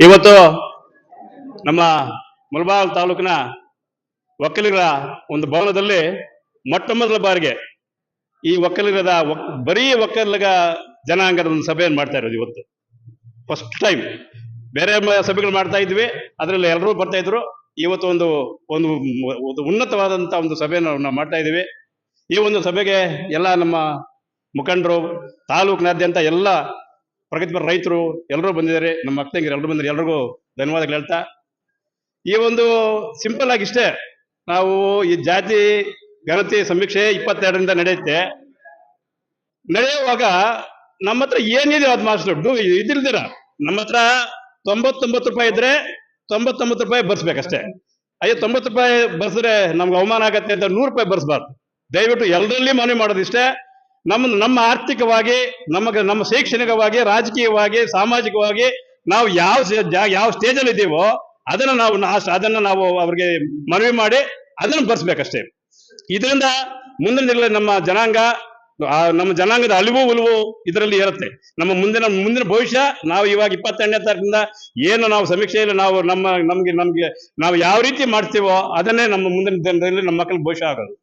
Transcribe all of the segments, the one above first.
ಇವತ್ತು ನಮ್ಮ ಮುಳಬಾಲ್ ತಾಲೂಕಿನ ಒಕ್ಕಲಿಗರ ಒಂದು ಭವನದಲ್ಲಿ ಮೊಟ್ಟ ಮೊದಲ ಬಾರಿಗೆ ಈ ಒಕ್ಕಲಿಗರದ ಒಕ್- ಬರೀ ಒಕ್ಕಲಿಗ ಜನಾಂಗದ ಒಂದು ಸಭೆಯನ್ನು ಮಾಡ್ತಾ ಇರೋದು ಇವತ್ತು. ಫಸ್ಟ್ ಟೈಮ್ ಬೇರೆ ಸಭೆಗಳು ಮಾಡ್ತಾ ಇದ್ವಿ, ಅದರಲ್ಲಿ ಎಲ್ಲರೂ ಬರ್ತಾ ಇದ್ರು. ಇವತ್ತು ಒಂದು ಒಂದು ಉನ್ನತವಾದಂತ ಒಂದು ಸಭೆಯನ್ನು ನಾವು ಮಾಡ್ತಾ ಇದ್ದೀವಿ. ಈ ಒಂದು ಸಭೆಗೆ ಎಲ್ಲ ನಮ್ಮ ಮುಖಂಡರು, ತಾಲೂಕಿನಾದ್ಯಂತ ಎಲ್ಲ ಪ್ರಗತಿಪರ ರೈತರು ಎಲ್ಲರೂ ಬಂದಿದ್ದಾರೆ. ನಮ್ಮ ಅಕ್ಕಂಗಿರು ಎಲ್ಲರೂ ಬಂದಿದ್ದಾರೆ. ಎಲ್ರಿಗೂ ಧನ್ಯವಾದಗಳು ಹೇಳ್ತಾ. ಈ ಒಂದು ಸಿಂಪಲ್ ಆಗಿ ಇಷ್ಟೇ. ನಾವು ಈ ಜಾತಿ ಗಣತಿ ಸಮೀಕ್ಷೆ ಇಪ್ಪತ್ತೆರಡರಿಂದ ನಡೆಯುತ್ತೆ. ನಡೆಯುವಾಗ ನಮ್ಮ ಹತ್ರ ಏನಿದೆ ಅದು ಮಾಸ್ಟರ್? ದುಡ್ಡು ಇದಿಲ್ದಿರ ನಮ್ಮ ಹತ್ರ ತೊಂಬತ್ತೊಂಬತ್ತು ರೂಪಾಯಿ ಇದ್ರೆ ತೊಂಬತ್ತೊಂಬತ್ತು ರೂಪಾಯಿ ಬರ್ಸ್ಬೇಕಷ್ಟೇ. ಅಯ್ಯೋ, ತೊಂಬತ್ತು ರೂಪಾಯಿ ಬರ್ಸಿದ್ರೆ ನಮ್ಗೆ ಅವಮಾನ ಆಗತ್ತೆ ಅಂತ ನೂರು ರೂಪಾಯಿ ಬರ್ಸ್ಬಾರ್ದು. ದಯವಿಟ್ಟು ಎಲ್ಲರಲ್ಲಿ ಮನವಿ ಮಾಡೋದಿಷ್ಟೇ. ನಮ್ಮ ನಮ್ಮ ಆರ್ಥಿಕವಾಗಿ, ನಮಗೆ, ನಮ್ಮ ಶೈಕ್ಷಣಿಕವಾಗಿ, ರಾಜಕೀಯವಾಗಿ, ಸಾಮಾಜಿಕವಾಗಿ ನಾವು ಯಾವ ಯಾವ ಸ್ಟೇಜ್ ಅಲ್ಲಿ ಇದ್ದೀವೋ ಅದನ್ನ ನಾವು ಅದನ್ನ ನಾವು ಅವ್ರಿಗೆ ಮನವಿ ಮಾಡಿ ಅದನ್ನ ಬರ್ಸ್ಬೇಕಷ್ಟೇ. ಇದರಿಂದ ಮುಂದಿನ ದಿನಗಳಲ್ಲಿ ನಮ್ಮ ಜನಾಂಗ ನಮ್ಮ ಜನಾಂಗದ ಅಳಿವು ಉಲುವು ಇದರಲ್ಲಿ ಇರುತ್ತೆ. ನಮ್ಮ ಮುಂದಿನ ಮುಂದಿನ ಭವಿಷ್ಯ ನಾವು ಇವಾಗ ಇಪ್ಪತ್ತೆರಡನೇ ತಾರೀಕಿಂದ ಏನು ನಾವು ಸಮೀಕ್ಷೆಯಲ್ಲಿ ನಾವು ನಮ್ಮ, ನಮ್ಗೆ ನಮ್ಗೆ ನಾವು ಯಾವ ರೀತಿ ಮಾಡ್ತೀವೋ ಅದನ್ನೇ ನಮ್ಮ ಮುಂದಿನ ದಿನದಲ್ಲಿ ನಮ್ಮ ಮಕ್ಕಳ ಭವಿಷ್ಯ ಆಗೋದು.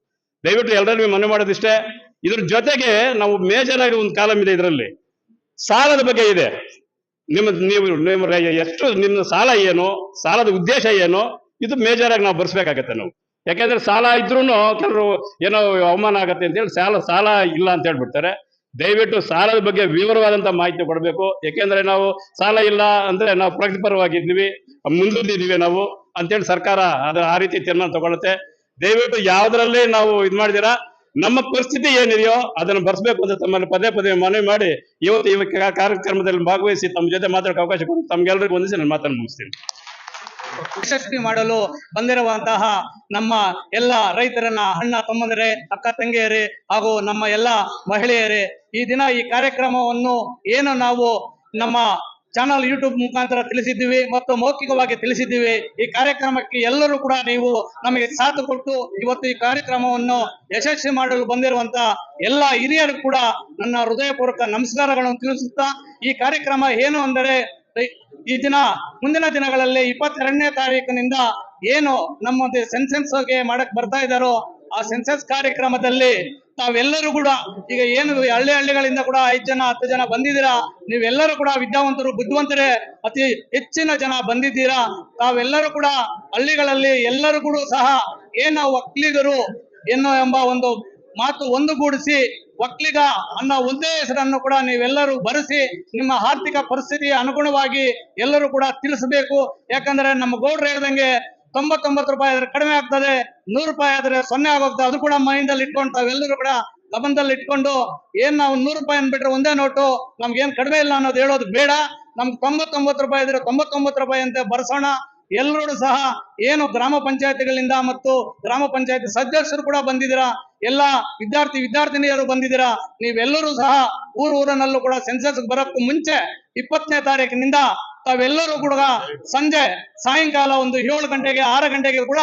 ದಯವಿಟ್ಟು ಎಲ್ಲರಿಗೂ ಮನವಿ ಮಾಡೋದಿಷ್ಟೇ. ಇದ್ರ ಜೊತೆಗೆ ನಾವು ಮೇಜರ್ ಆಗಿ ಒಂದು ಕಾಲಮ್ ಇದೆ ಇದರಲ್ಲಿ. ಸಾಲದ ಬಗ್ಗೆ ಇದೆ. ನಿಮ್ಮ, ನೀವು, ನಿಮ್ಮ ಎಷ್ಟು ನಿಮ್ಮ ಸಾಲ ಏನು, ಸಾಲದ ಉದ್ದೇಶ ಏನು, ಇದು ಮೇಜರ್ ಆಗಿ ನಾವು ಬರ್ಸ್ಬೇಕಾಗತ್ತೆ ನಾವು. ಯಾಕೆಂದ್ರೆ ಸಾಲ ಇದ್ರೂ ಕೆಲವರು ಏನೋ ಅವಮಾನ ಆಗತ್ತೆ ಅಂತೇಳಿ ಸಾಲ ಸಾಲ ಇಲ್ಲ ಅಂತ ಹೇಳ್ಬಿಡ್ತಾರೆ. ದಯವಿಟ್ಟು ಸಾಲದ ಬಗ್ಗೆ ವಿವರವಾದಂತ ಮಾಹಿತಿ ಕೊಡಬೇಕು. ಯಾಕೆಂದ್ರೆ ನಾವು ಸಾಲ ಇಲ್ಲ ಅಂದ್ರೆ ನಾವು ಪ್ರಗತಿಪರವಾಗಿದ್ದೀವಿ ಮುಂದಿದ್ದೀವಿ ನಾವು ಅಂತೇಳಿ ಸರ್ಕಾರ ಅದು ಆ ರೀತಿ ತೀರ್ಮಾನ ತಗೊಳುತ್ತೆ. ದಯವಿಟ್ಟು ಯಾವ್ದ್ರಲ್ಲಿ ನಾವು ಇದ್ ಮಾಡಿದಿರಾ ನಮ್ಮ ಪರಿಸ್ಥಿತಿ ಏನಿದೆಯೋ ಅದನ್ನು ಬರ್ಸ್ಬೇಕು ಅಂತ ತಮ್ಮನ್ನು ಪದೇ ಪದೇ ಮನವಿ ಮಾಡಿ ಇವತ್ತು ಈ ಕಾರ್ಯಕ್ರಮದಲ್ಲಿ ಭಾಗವಹಿಸಿ ತಮ್ಮ ಜೊತೆ ಮಾತಾಡೋಕೆ ಅವಕಾಶ ಕೊಟ್ಟು ತಮ್ಗೆಲ್ಲರಿಗೂ ಒಂದಿಸಿ ನಾನು ಮಾತನ್ನು ಮುಗಿಸ್ತೀನಿ. ಯಶಸ್ವಿ ಮಾಡಲು ಬಂದಿರುವಂತಹ ನಮ್ಮ ಎಲ್ಲ ರೈತರನ್ನ, ಅಣ್ಣ ತಮ್ಮಂದರೇ, ಅಕ್ಕ ತಂಗಿಯರೇ ಹಾಗೂ ನಮ್ಮ ಎಲ್ಲ ಮಹಿಳೆಯರೇ, ಈ ದಿನ ಈ ಕಾರ್ಯಕ್ರಮವನ್ನು ಏನು ನಾವು ನಮ್ಮ ಚಾನಲ್ ಯೂಟ್ಯೂಬ್ ಮುಖಾಂತರ ತಿಳಿಸಿದ್ದೀವಿ ಮತ್ತು ಮೌಖಿಕವಾಗಿ ತಿಳಿಸಿದ್ದೀವಿ. ಈ ಕಾರ್ಯಕ್ರಮಕ್ಕೆ ಎಲ್ಲರೂ ಕೂಡ ನೀವು ನಮಗೆ ಸಾಥ್ ಕೊಟ್ಟು ಇವತ್ತು ಈ ಕಾರ್ಯಕ್ರಮವನ್ನು ಯಶಸ್ವಿ ಮಾಡಲು ಬಂದಿರುವಂತ ಎಲ್ಲ ಹಿರಿಯರು ಕೂಡ ನನ್ನ ಹೃದಯಪೂರ್ವಕ ನಮಸ್ಕಾರಗಳನ್ನು ತಿಳಿಸುತ್ತಾ ಈ ಕಾರ್ಯಕ್ರಮ ಏನು ಅಂದರೆ ಈ ದಿನ, ಮುಂದಿನ ದಿನಗಳಲ್ಲಿ ಇಪ್ಪತ್ತೆರಡನೇ ತಾರೀಕಿನಿಂದ ಏನು ನಮ್ಮ ಸೆನ್ಸೆನ್ಸ್ ಮಾಡಕ್ ಬರ್ತಾ ಇದ್ದಾರೋ ಆ ಸೆನ್ಸಸ್ ಕಾರ್ಯಕ್ರಮದಲ್ಲಿ ತಾವೆಲ್ಲರೂ ಕೂಡ ಈಗ ಏನು ಹಳ್ಳಿ ಹಳ್ಳಿಗಳಿಂದ ಕೂಡ ಐದು ಜನ, ಹತ್ತು ಜನ ಬಂದಿದ್ದೀರಾ? ನೀವೆಲ್ಲರೂ ಕೂಡ ವಿದ್ಯಾವಂತರು, ಬುದ್ಧಿವಂತರೇ, ಅತಿ ಹೆಚ್ಚಿನ ಜನ ಬಂದಿದ್ದೀರಾ? ತಾವೆಲ್ಲರೂ ಕೂಡ ಹಳ್ಳಿಗಳಲ್ಲಿ ಎಲ್ಲರೂ ಕೂಡ ಸಹ ಏನು ಒಕ್ಕಲಿಗರು ಎನ್ನೋ ಎಂಬ ಒಂದು ಮಾತು ಒಂದುಗೂಡಿಸಿ, ಒಕ್ಕಲಿಗ ಅನ್ನೋ ಒಂದೇ ಹೆಸರನ್ನು ಕೂಡ ನೀವೆಲ್ಲರೂ ಬರೆಸಿ, ನಿಮ್ಮ ಆರ್ಥಿಕ ಪರಿಸ್ಥಿತಿಯ ಅನುಗುಣವಾಗಿ ಎಲ್ಲರೂ ಕೂಡ ತಿಳಿಸಬೇಕು. ಯಾಕಂದ್ರೆ ನಮ್ಮ ಗೌಡ್ರು ಹೇಳ್ದಂಗೆ ತೊಂಬತ್ತೊಂಬತ್ತು ರೂಪಾಯಿ ಆದ್ರೆ ಕಡಿಮೆ ಆಗ್ತದೆ, ನೂರು ರೂಪಾಯಿ ಆದ್ರೆ ಸೊನ್ನೆ ಆಗೋಗ್ತದೆ. ಅದು ಕೂಡ ಮೈಂಡಲ್ಲಿ ಇಟ್ಕೊಂಡು ತಾವೆಲ್ಲರೂ ಕೂಡ ಲಬಂದಲ್ಲಿ ಇಟ್ಕೊಂಡು ಏನ್ ನಾವು ನೂರು ರೂಪಾಯಿ ಅಂದ್ಬಿಟ್ರೆ ಒಂದೇ ನೋಟು, ನಮ್ಗೇನು ಕಡಿಮೆ ಇಲ್ಲ ಅನ್ನೋದು ಹೇಳೋದು ಬೇಡ. ನಮ್ಗೆ ತೊಂಬತ್ತೊಂಬತ್ತು ರೂಪಾಯಿ ಇದ್ರೆ ತೊಂಬತ್ತೊಂಬತ್ತು ರೂಪಾಯಿ ಅಂತ ಬರ್ಸೋಣ. ಎಲ್ಲರೂ ಸಹ ಏನು ಗ್ರಾಮ ಪಂಚಾಯತಿಗಳಿಂದ ಮತ್ತು ಗ್ರಾಮ ಪಂಚಾಯತಿ ಸದಸ್ಯರು ಕೂಡ ಬಂದಿದ್ದೀರಾ? ಎಲ್ಲ ವಿದ್ಯಾರ್ಥಿ ವಿದ್ಯಾರ್ಥಿನಿಯರು ಬಂದಿದ್ದೀರಾ? ನೀವೆಲ್ಲರೂ ಸಹ ಊರು ಊರಿನಲ್ಲೂ ಕೂಡ ಸೆನ್ಸಸ್ ಬರೋಕ್ಕೂ ಮುಂಚೆ ಇಪ್ಪತ್ತನೇ ತಾರೀಕಿನಿಂದ ತಾವೆಲ್ಲರೂ ಕೂಡ ಸಂಜೆ ಸಾಯಂಕಾಲ ಒಂದು ಏಳು ಗಂಟೆಗೆ, ಆರು ಗಂಟೆಗೆ ಕೂಡ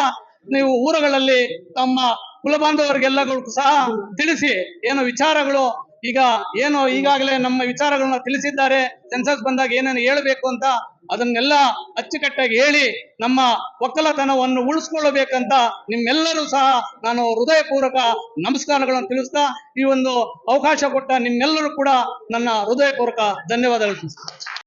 ನೀವು ಊರುಗಳಲ್ಲಿ ತಮ್ಮ ಕುಲಬಾಂಧವರಿಗೆಲ್ಲರಿಗೂ ಸಹ ತಿಳಿಸಿ ಏನು ವಿಚಾರಗಳು. ಈಗ ಏನು ಈಗಾಗಲೇ ನಮ್ಮ ವಿಚಾರಗಳನ್ನ ತಿಳಿಸಿದ್ದಾರೆ. ಸೆನ್ಸಸ್ ಬಂದಾಗ ಏನೇನು ಹೇಳಬೇಕು ಅಂತ ಅದನ್ನೆಲ್ಲ ಅಚ್ಚುಕಟ್ಟಾಗಿ ಹೇಳಿ ನಮ್ಮ ಒಕ್ಕಲತನವನ್ನು ಉಳಿಸ್ಕೊಳ್ಳಬೇಕಂತ ನಿಮ್ಮೆಲ್ಲರೂ ಸಹ ನಾನು ಹೃದಯಪೂರ್ವಕ ನಮಸ್ಕಾರಗಳನ್ನು ತಿಳಿಸ್ತಾ ಈ ಒಂದು ಅವಕಾಶ ಕೊಟ್ಟ ನಿಮ್ಮೆಲ್ಲರೂ ಕೂಡ ನನ್ನ ಹೃದಯಪೂರ್ವಕ ಧನ್ಯವಾದಗಳು.